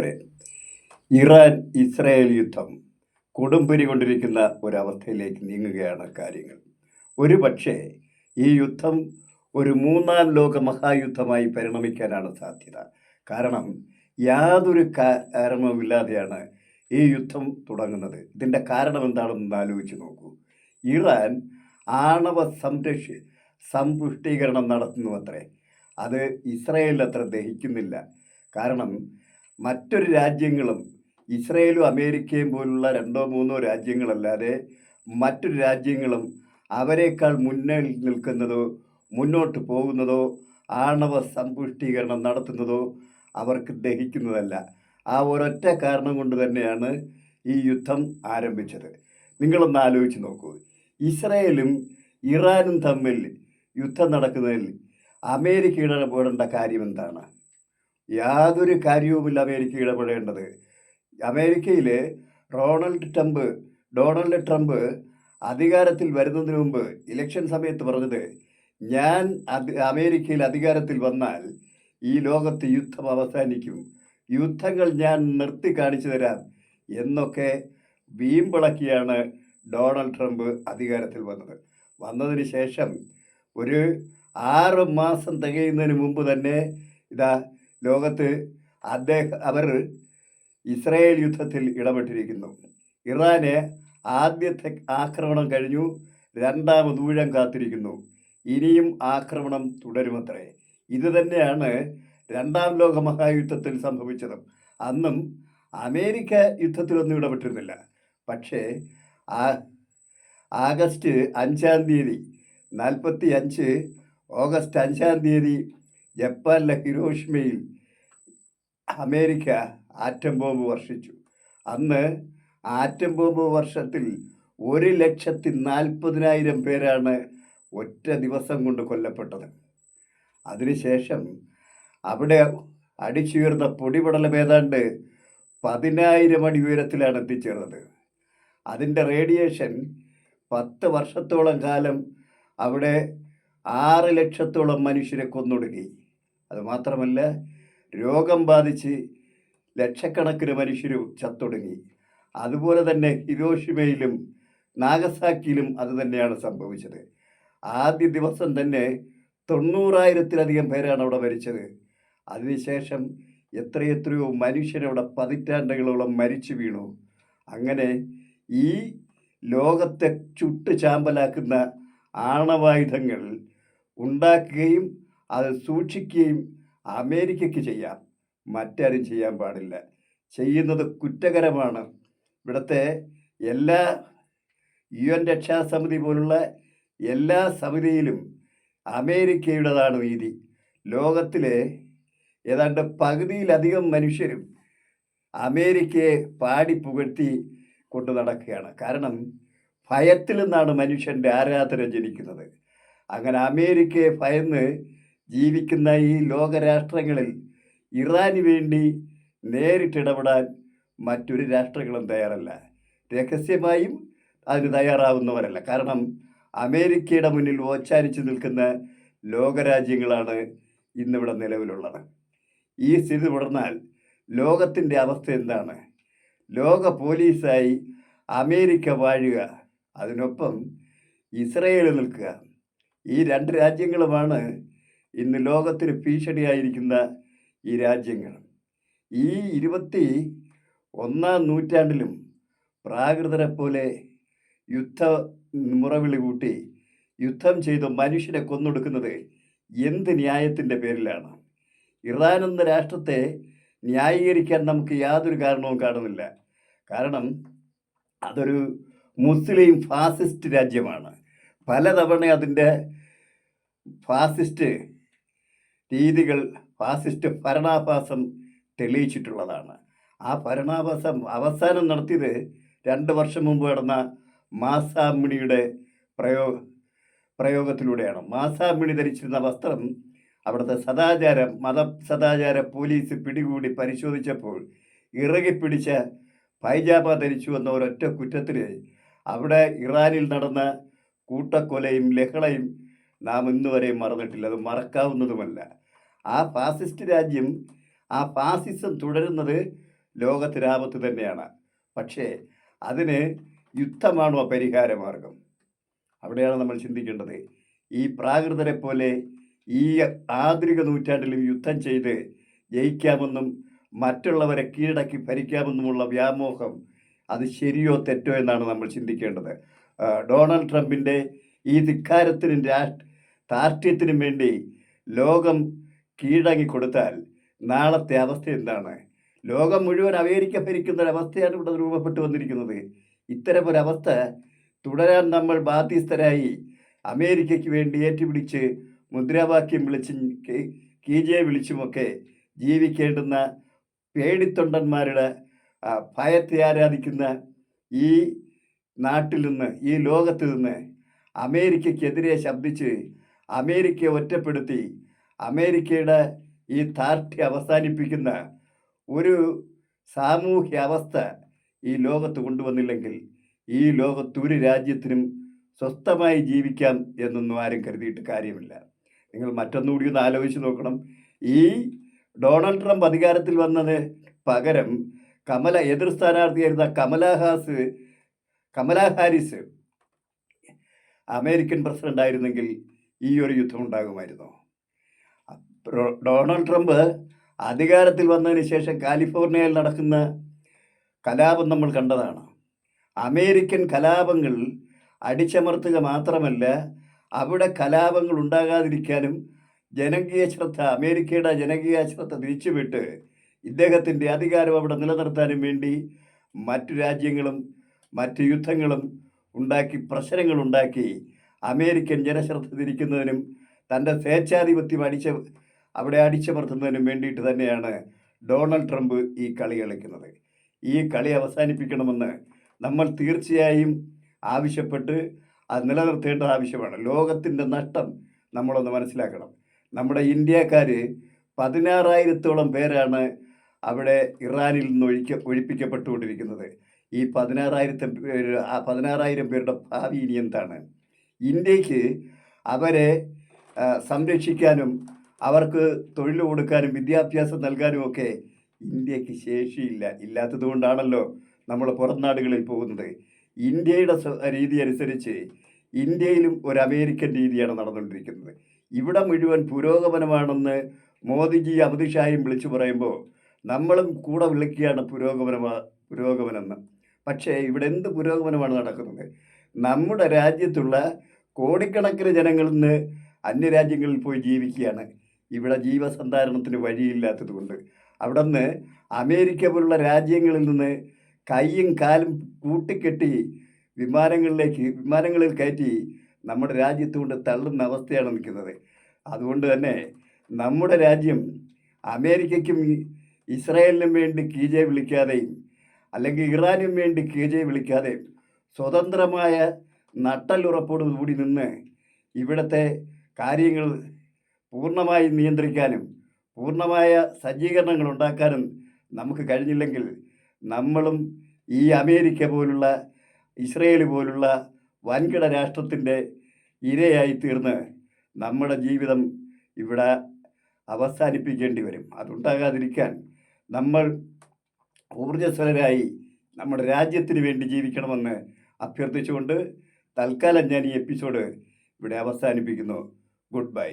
പ്രിയപ്പെട്ടവരെ Iran Israel യുദ്ധം കൊടുമ്പിരി കൊണ്ടിരിക്കുന്ന ഒരവസ്ഥയിലേക്ക് നീങ്ങുകയാണ് കാര്യങ്ങൾ. ഒരു പക്ഷേ ഈ യുദ്ധം ഒരു മൂന്നാം ലോക മഹായുദ്ധമായി പരിണമിക്കാനാണ് സാധ്യത. കാരണം യാതൊരു കാരണവുമില്ലാതെയാണ് ഈ യുദ്ധം തുടങ്ങുന്നത്. ഇതിന്റെ കാരണം എന്താണെന്ന് ആലോചിച്ച് നോക്കൂ. ഇറാൻ ആണവ സംരക്ഷ സമ്പുഷ്ടീകരണം നടത്തുന്നു അത്രേ അത് ഇസ്രായേലിൽ അത്ര ദഹിക്കുന്നില്ല. കാരണം മറ്റൊരു രാജ്യങ്ങളും ഇസ്രയേലും അമേരിക്കയും പോലുള്ള രണ്ടോ മൂന്നോ രാജ്യങ്ങളല്ലാതെ മറ്റൊരു രാജ്യങ്ങളും അവരെക്കാൾ മുന്നിൽ നിൽക്കുന്നതോ മുന്നോട്ട് പോകുന്നതോ ആണവ സമ്പുഷ്ടീകരണം നടത്തുന്നതോ അവർക്ക് ദഹിക്കുന്നതല്ല. ആ ഒരൊറ്റ കാരണം കൊണ്ട് തന്നെയാണ് ഈ യുദ്ധം ആരംഭിച്ചത്. നിങ്ങളൊന്ന് ആലോചിച്ച് നോക്കൂ. ഇസ്രയേലും ഇറാനും തമ്മിൽ യുദ്ധം നടക്കുന്നതിൽ അമേരിക്ക ഇടപെടേണ്ട കാര്യം എന്താണ്? യാതൊരു കാര്യവുമില്ല അമേരിക്ക ഇടപെടേണ്ടത് അമേരിക്കയിൽ റൊണാൾഡ് ട്രംപ് ഡൊണാൾഡ് ട്രംപ് അധികാരത്തിൽ വരുന്നതിന് മുമ്പ് ഇലക്ഷൻ സമയത്ത് പറഞ്ഞത് ഞാൻ അമേരിക്കയിൽ അധികാരത്തിൽ വന്നാൽ ഈ ലോകത്ത് യുദ്ധം അവസാനിക്കും. യുദ്ധങ്ങൾ ഞാൻ നിർത്തി കാണിച്ചു തരാം എന്നൊക്കെ വീമ്പിളക്കിയാണ് ഡൊണാൾഡ് ട്രംപ് അധികാരത്തിൽ വന്നത്. വന്നതിന് ശേഷം ഒരു ആറ് മാസം തികയുന്നതിന് മുമ്പ് തന്നെ ഇതാ ലോകത്ത് അദ്ദേഹം അവർ ഇസ്രായേൽ യുദ്ധത്തിൽ ഇടപെട്ടിരിക്കുന്നു. ഇറാന് ആദ്യത്തെ ആക്രമണം കഴിഞ്ഞു രണ്ടാമത് ഊഴം കാത്തിരിക്കുന്നു. ഇനിയും ആക്രമണം തുടരുമത്രേ. ഇത് തന്നെയാണ് രണ്ടാം ലോക മഹായുദ്ധത്തിൽ സംഭവിച്ചത്. അന്നും അമേരിക്ക യുദ്ധത്തിലൊന്നും ഇടപെട്ടിരുന്നില്ല. പക്ഷേ ആ ആഗസ്റ്റ് അഞ്ചാം തീയതി നാൽപ്പത്തി അഞ്ച് ഓഗസ്റ്റ് അഞ്ചാം തീയതി ജപ്പാനിലെ ഹിരോഷ്മയിൽ അമേരിക്ക ആറ്റം ബോംബ് വർഷിച്ചു. അന്ന് ആറ്റം ബോംബ് വർഷത്തിൽ ഒരു ലക്ഷത്തി നാൽപ്പതിനായിരം പേരാണ് ഒറ്റ ദിവസം കൊണ്ട് കൊല്ലപ്പെട്ടത്. അതിനുശേഷം അവിടെ അടിച്ചുയർന്ന പൊടിപടലം ഏതാണ്ട് പതിനായിരം അടി ഉയരത്തിലാണ് എത്തിച്ചേർന്നത്. അതിന്റെ റേഡിയേഷൻ പത്ത് വർഷത്തോളം കാലം അവിടെ ആറ് ലക്ഷത്തോളം മനുഷ്യരെ കൊന്നൊടുക്കി അതുമാത്രമല്ല രോഗം ബാധിച്ച് ലക്ഷക്കണക്കിന് മനുഷ്യർ ചത്തൊടുങ്ങി. അതുപോലെ തന്നെ ഹിരോഷിമയിലും നാഗസാക്കിയിലും അതുതന്നെയാണ് സംഭവിച്ചത്. ആദ്യ ദിവസം തന്നെ തൊണ്ണൂറായിരത്തിലധികം പേരാണ് അവിടെ മരിച്ചത്. അതിനുശേഷം എത്രയെത്രയോ മനുഷ്യരവിടെ പതിറ്റാണ്ടുകളോളം മരിച്ചു വീണു. അങ്ങനെ ഈ ലോകത്തെ ചുട്ട് ചാമ്പലാക്കുന്ന ആണവായുധങ്ങൾ ഉണ്ടാക്കുകയും അത് സൂക്ഷിക്കുകയും അമേരിക്കയ്ക്ക് ചെയ്യാം. മറ്റാരും ചെയ്യാൻ പാടില്ല. ചെയ്യുന്നത് കുറ്റകരമാണ്. ഇവിടുത്തെ എല്ലാ യു എൻ രക്ഷാസമിതി പോലുള്ള എല്ലാ സമിതിയിലും അമേരിക്കയുടേതാണ് നീതി. ലോകത്തിലെ ഏതാണ്ട് പകുതിയിലധികം മനുഷ്യരും അമേരിക്കയെ പാടി പുകഴ്ത്തി കൊണ്ടു നടക്കുകയാണ്. കാരണം ഭയത്തിൽ നിന്നാണ് മനുഷ്യന്റെ ആരാധന ജനിക്കുന്നത്. അങ്ങനെ അമേരിക്കയെ ഭയന്ന് ജീവിക്കുന്ന ഈ ലോകരാഷ്ട്രങ്ങളിൽ ഇറാന് വേണ്ടി നേരിട്ടിടപെടാൻ മറ്റൊരു രാഷ്ട്രങ്ങളും തയ്യാറല്ല. രഹസ്യമായും അതിന് തയ്യാറാവുന്നവരല്ല. കാരണം അമേരിക്കയുടെ മുന്നിൽ ഓച്ചാനിച്ച് നിൽക്കുന്ന ലോകരാജ്യങ്ങളാണ് ഇന്നിവിടെ നിലവിലുള്ളത്. ഈ സ്ഥിതി തുടർന്നാൽ ലോകത്തിന്റെ അവസ്ഥ എന്താണ്? ലോക പോലീസായി അമേരിക്ക വാഴുക അതിനൊപ്പം ഇസ്രയേൽ നിൽക്കുക. ഈ രണ്ട് രാജ്യങ്ങളുമാണ് ഇന്ന് ലോകത്തിന് ഭീഷണിയായിരിക്കുന്ന ഈ രാജ്യങ്ങൾ. ഈ ഇരുപത്തി ഒന്നാം നൂറ്റാണ്ടിലും പ്രാകൃതരെ പോലെ യുദ്ധ മുറവിളി കൂട്ടി യുദ്ധം ചെയ്ത് മനുഷ്യനെ കൊന്നൊടുക്കുന്നത് എന്ത് ന്യായത്തിന്റെ പേരിലാണ്? ഇറാൻ എന്ന രാഷ്ട്രത്തെ ന്യായീകരിക്കാൻ നമുക്ക് യാതൊരു കാരണവും കാണുന്നില്ല. കാരണം അതൊരു മുസ്ലിം ഫാസിസ്റ്റ് രാജ്യമാണ്. പലതവണ അതിന്റെ ഫാസിസ്റ്റ് രീതികൾ ഫാസിസ്റ്റ് ഭരണാഭാസം തെളിയിച്ചിട്ടുള്ളതാണ്. ആ ഭരണാഭാസം അവസാനം നടത്തിയത് രണ്ട് വർഷം മുമ്പ് നടന്ന മാസാമിണിയുടെ പ്രയോഗ പ്രയോഗത്തിലൂടെയാണ്. മാസാമിണി ധരിച്ചിരുന്ന വസ്ത്രം അവിടുത്തെ സദാചാര മത സദാചാര പോലീസ് പിടികൂടി പരിശോധിച്ചപ്പോൾ ഇറകിപ്പിടിച്ച പൈജാമ ധരിച്ചു എന്ന ഒരൊറ്റ കുറ്റത്തിൽ അവിടെ ഇറാനിൽ നടന്ന കൂട്ടക്കൊലയും ലഹളയും നാം ഇന്ന് മറന്നിട്ടില്ല അത് മറക്കാവുന്നതുമല്ല. ആ ഫാസിസ്റ്റ് രാജ്യം ആ ഫാസിസം തുടരുന്നത് ലോകത്തിനാപത്ത് തന്നെയാണ്. പക്ഷേ അതിന് യുദ്ധമാണോ പരിഹാരമാർഗം? അവിടെയാണ് നമ്മൾ ചിന്തിക്കേണ്ടത്. ഈ പ്രാകൃതരെ പോലെ ഈ ആധുനിക നൂറ്റാണ്ടിലും യുദ്ധം ചെയ്ത് ജയിക്കാമെന്നും മറ്റുള്ളവരെ കീഴടക്കി ഭരിക്കാമെന്നുമുള്ള വ്യാമോഹം അത് ശരിയോ തെറ്റോ എന്നാണ് നമ്മൾ ചിന്തിക്കേണ്ടത്. ഡൊണാൾഡ് ട്രംപിന്റെ ഈ ധിക്കാരത്തിനും രാഷ്ട്ര ധാർഷ്ട്യത്തിനും വേണ്ടി ലോകം കീഴടങ്ങി കൊടുത്താൽ നാളത്തെ അവസ്ഥ എന്താണ്? ലോകം മുഴുവൻ അമേരിക്ക ഒരവസ്ഥയാണ് ഇവിടെ രൂപപ്പെട്ടു വന്നിരിക്കുന്നത്. ഇത്തരമൊരവസ്ഥ തുടരാൻ നമ്മൾ ബാധ്യസ്ഥരായി അമേരിക്കയ്ക്ക് വേണ്ടി ഏറ്റുപിടിച്ച് മുദ്രാവാക്യം വിളിച്ചും കീജയെ കീജെ വിളിച്ചുമൊക്കെ ജീവിക്കേണ്ടുന്ന പേടിത്തൊണ്ടന്മാരുടെ ഭയത്തെ ആരാധിക്കുന്ന ഈ നാട്ടിൽ നിന്ന് ഈ ലോകത്ത് നിന്ന് അമേരിക്കയ്ക്കെതിരെ ശബ്ദിച്ച് അമേരിക്കയെ ഒറ്റപ്പെടുത്തി. അമേരിക്കയുടെ ഈ താർട്ടി അവസാനിപ്പിക്കുന്ന ഒരു സാമൂഹ്യ അവസ്ഥ ഈ ലോകത്ത് കൊണ്ടുവന്നില്ലെങ്കിൽ ഈ ലോകത്ത് ഒരു രാജ്യത്തിനും സ്വസ്ഥമായി ജീവിക്കാം എന്നൊന്നും ആരും കരുതിയിട്ട് കാര്യമില്ല. നിങ്ങൾ മറ്റൊന്നുകൂടി ഒന്ന് ആലോചിച്ച് നോക്കണം. ഈ ഡൊണാൾഡ് ട്രംപ് അധികാരത്തിൽ വന്നത് പകരം കമല എതിർ സ്ഥാനാർത്ഥിയായിരുന്ന കമലഹാസ് കമലാ ഹാരിസ് അമേരിക്കൻ പ്രസിഡന്റ് ആയിരുന്നെങ്കിൽ ഈ ഒരു യുദ്ധം ഉണ്ടാകുമായിരുന്നു. ഡൊണാൾഡ് ട്രംപ് അധികാരത്തിൽ വന്നതിന് ശേഷം കാലിഫോർണിയയിൽ നടക്കുന്ന കലാപം നമ്മൾ കണ്ടതാണ്. അമേരിക്കൻ കലാപങ്ങൾ അടിച്ചമർത്തുക മാത്രമല്ല അവിടെ കലാപങ്ങൾ ഉണ്ടാകാതിരിക്കാനും ജനകീയ ശ്രദ്ധ അമേരിക്കയുടെ ജനകീയ ശ്രദ്ധ തിരിച്ചുവിട്ട് ഇദ്ദേഹത്തിന്റെ അധികാരം അവിടെ നിലനിർത്താനും വേണ്ടി മറ്റു രാജ്യങ്ങളും മറ്റ് യുദ്ധങ്ങളും ഉണ്ടാക്കി പ്രശ്നങ്ങൾ ഉണ്ടാക്കി അമേരിക്കൻ ജനശ്രദ്ധ തിരിക്കുന്നതിനും തന്റെ സ്വേച്ഛാധിപത്യം അടിച്ച അവിടെ അടിച്ചമർത്തുന്നതിനും വേണ്ടിയിട്ട് തന്നെയാണ് ഡൊണാൾഡ് ട്രംപ് ഈ കളി കളിക്കുന്നത്. ഈ കളി അവസാനിപ്പിക്കണമെന്ന് നമ്മൾ തീർച്ചയായും ആവശ്യപ്പെട്ട് അത് നിലനിർത്തേണ്ടത് ആവശ്യമാണ്. ലോകത്തിന്റെ നഷ്ടം നമ്മളൊന്ന് മനസ്സിലാക്കണം. നമ്മുടെ ഇന്ത്യക്കാർ പതിനാറായിരത്തോളം പേരാണ് അവിടെ ഇറാനിൽ നിന്ന് ഒഴിക്ക ഒഴിപ്പിക്കപ്പെട്ടുകൊണ്ടിരിക്കുന്നത്. ഈ പതിനാറായിരത്തി പേര് പതിനാറായിരം പേരുടെ ഭാവി ഇനി എന്താണ്? ഇന്ത്യയ്ക്ക് അവരെ സംരക്ഷിക്കാനും അവർക്ക് തൊഴിൽ കൊടുക്കാനും വിദ്യാഭ്യാസം നൽകാനും ഒക്കെ ഇന്ത്യയ്ക്ക് ശേഷിയില്ല. ഇല്ലാത്തത് കൊണ്ടാണല്ലോ നമ്മൾ പുറം നാടുകളിൽ പോകുന്നത്. ഇന്ത്യയുടെ രീതി അനുസരിച്ച് ഇന്ത്യയിലും ഒരു അമേരിക്കൻ രീതിയാണ് നടന്നുകൊണ്ടിരിക്കുന്നത്. ഇവിടെ മുഴുവൻ പുരോഗമനമാണെന്ന് മോദിജി അമിത്ഷായും വിളിച്ചു പറയുമ്പോൾ നമ്മളും കൂടെ വിളിക്കുകയാണ് പുരോഗമനമാ പുരോഗമനം പക്ഷേ ഇവിടെ എന്ത് പുരോഗമനമാണ് നടക്കുന്നത്? നമ്മുടെ രാജ്യത്തുള്ള കോടിക്കണക്കിന് ജനങ്ങളിൽ നിന്ന് അന്യരാജ്യങ്ങളിൽ പോയി ജീവിക്കുകയാണ്. ഇവിടെ ജീവസന്ധാരണത്തിന് വഴിയില്ലാത്തത് കൊണ്ട് അവിടെ നിന്ന് അമേരിക്ക പോലുള്ള രാജ്യങ്ങളിൽ നിന്ന് കൈയും കാലും കൂട്ടിക്കെട്ടി വിമാനങ്ങളിലേക്ക് വിമാനങ്ങളിൽ കയറ്റി നമ്മുടെ രാജ്യത്ത് കൊണ്ട് തള്ളുന്ന അവസ്ഥയാണ് നിൽക്കുന്നത്. അതുകൊണ്ട് തന്നെ നമ്മുടെ രാജ്യം അമേരിക്കയ്ക്കും ഇസ്രായേലിനും വേണ്ടി കീജെ വിളിക്കാതെയും അല്ലെങ്കിൽ ഇറാനും വേണ്ടി കീജെ വിളിക്കാതെയും സ്വതന്ത്രമായ നട്ടലുറപ്പോടുകൂടി നിന്ന് ഇവിടുത്തെ കാര്യങ്ങൾ പൂർണമായി നിയന്ത്രിക്കാനും പൂർണമായ സജ്ജീകരണങ്ങൾ ഉണ്ടാക്കാനും നമുക്ക് കഴിഞ്ഞില്ലെങ്കിൽ നമ്മളും ഈ അമേരിക്ക പോലുള്ള ഇസ്രയേൽ പോലുള്ള വൻകിട രാഷ്ട്രത്തിന്റെ ഇരയായി തീർന്ന് നമ്മുടെ ജീവിതം ഇവിടെ അവസാനിപ്പിക്കേണ്ടി വരും. അതുണ്ടാകാതിരിക്കാൻ നമ്മൾ ഊർജസ്വലരായി നമ്മുടെ രാജ്യത്തിന് വേണ്ടി ജീവിക്കണമെന്ന് അഭ്യർത്ഥിച്ചുകൊണ്ട് തൽക്കാലം ഞാൻ ഈ എപ്പിസോഡ് ഇവിടെ അവസാനിപ്പിക്കുന്നു. Good bye